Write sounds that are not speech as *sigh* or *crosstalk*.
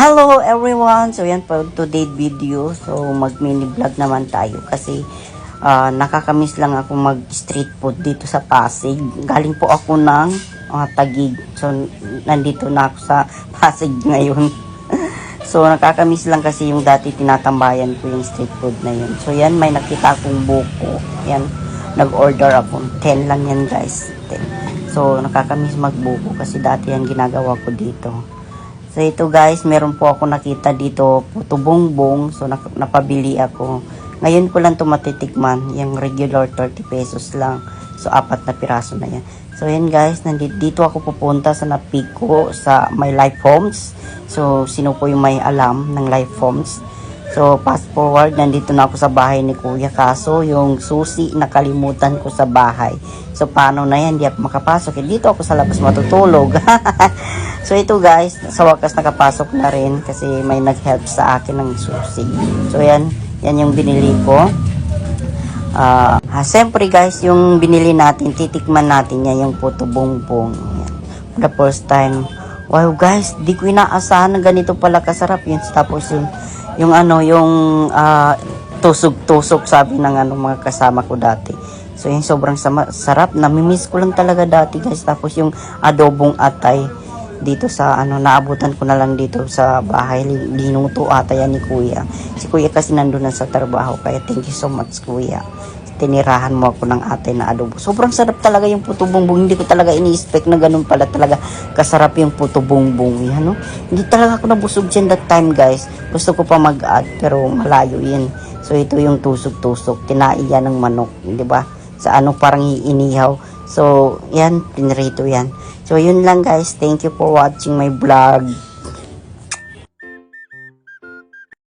Hello everyone! So yan po today video. So mag mini vlog naman tayo kasi ah, nakakamiss lang ako mag street food dito sa Pasig. Galing po ako ng ah, Tagig. So nandito na ako sa *laughs* Pasig ngayon. *laughs* so nakakamiss lang kasi yung dati tinatambayan ko yung street food na yun. So yan may nakita akong buko. Yan nag-order ako. 10 lang yan guys. 10. So nakakamiss magbuko kasi dati yan ginagawa ko dito. So ito guys, meron po ako nakita dito, puto bongbong. So napabili ako. Ngayon ko lang ito matitikman. Yung regular 30 pesos lang. So apat na piraso na yan. So yan guys, nandito dito ako pupunta sa Napico sa My Life Homes. So sino po yung may alam ng Life Homes? So fast forward, nandito na ako sa bahay ni Kuya. Kaso yung susi nakalimutan ko sa bahay. So paano na yan? Di ako makapasok. Eh, dito ako sa labas matutulog. *laughs* So ito guys, sa wakas nakapasok na rin kasi may nag-help sa akin ng susi. So yan, yan yung binili ko. Ah, ah, siyempre guys, yung binili natin, titikman natin yan yung puto bongbong. The first time. Wow guys, di ko inaasahan na ganito pala kasarap yun. Tapos yung, yung ano, yung ah, tusok-tusok sabi ng ano, mga kasama ko dati. So yung sobrang sama, sarap. Namimiss ko lang talaga dati guys. Tapos yung adobong atay dito sa ano naabutan ko na lang dito sa bahay. Linuto ata yan ni kuya. Si kuya kasi nandun na sa trabaho kaya thank you so much kuya. Tinirahan mo ako ng atay na adobo. Sobrang sarap talaga yung puto bongbong. Hindi ko talaga ini-expect na ganun pala talaga kasarap yung puto bongbong yan no hindi talaga ako nabusog dyan that time guys. Gusto ko pa mag-add pero malayo yun. So ito yung tusok-tusok. Tinain yan ng manok di ba? Sa ano parang inihaw So, yan, pinrito yan. So, yun lang guys. Thank you for watching my vlog.